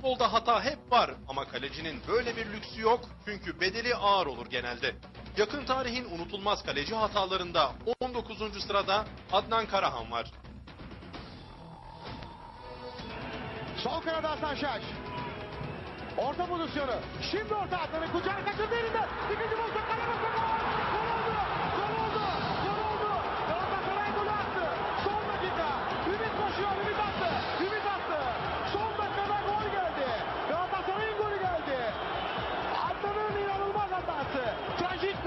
Futbolda hata hep var ama kalecinin böyle bir lüksü yok çünkü bedeli ağır olur genelde. Yakın tarihin unutulmaz kaleci hatalarında 19. sırada Adnan Karahan var. Sol kanada Hasan Şaş. Orta pozisyonu. Şimdi orta atları kucağına kaçırdı elinden. İkinci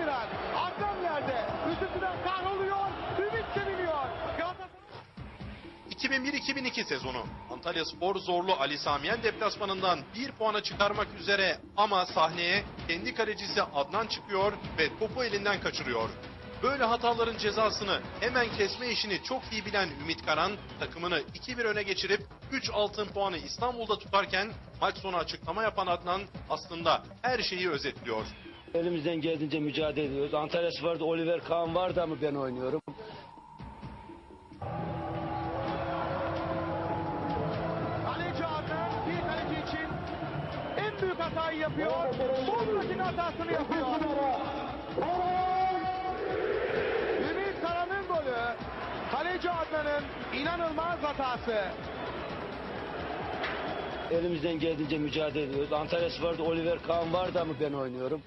An. Adnan yerde. Üzüntüden kahroluyor. Ümit seviniyor. Galatasaray 2001-2002 sezonu Antalya Spor zorlu Ali Samiyen deplasmanından bir puana çıkarmak üzere ama sahneye kendi kalecisi Adnan çıkıyor ve topu elinden kaçırıyor. Böyle hataların cezasını hemen kesme işini çok iyi bilen Ümit Karan takımını 2-1 öne geçirip 3 altın puanı İstanbul'da tutarken maç sonu açıklama yapan Adnan aslında her şeyi özetliyor. Elimizden geldiğince mücadele ediyoruz. Antalya Spor'da Oliver Kahn var da mı ben oynuyorum? Kaleci Adnan bir kaleci için en büyük hatayı yapıyor. Son hatasını yapıyor. Ümit Karan'ın golü. Kaleci Adnan'ın inanılmaz hatası. Elimizden geldiğince mücadele ediyoruz. Antalya Spor'da Oliver Kahn var da mı ben oynuyorum?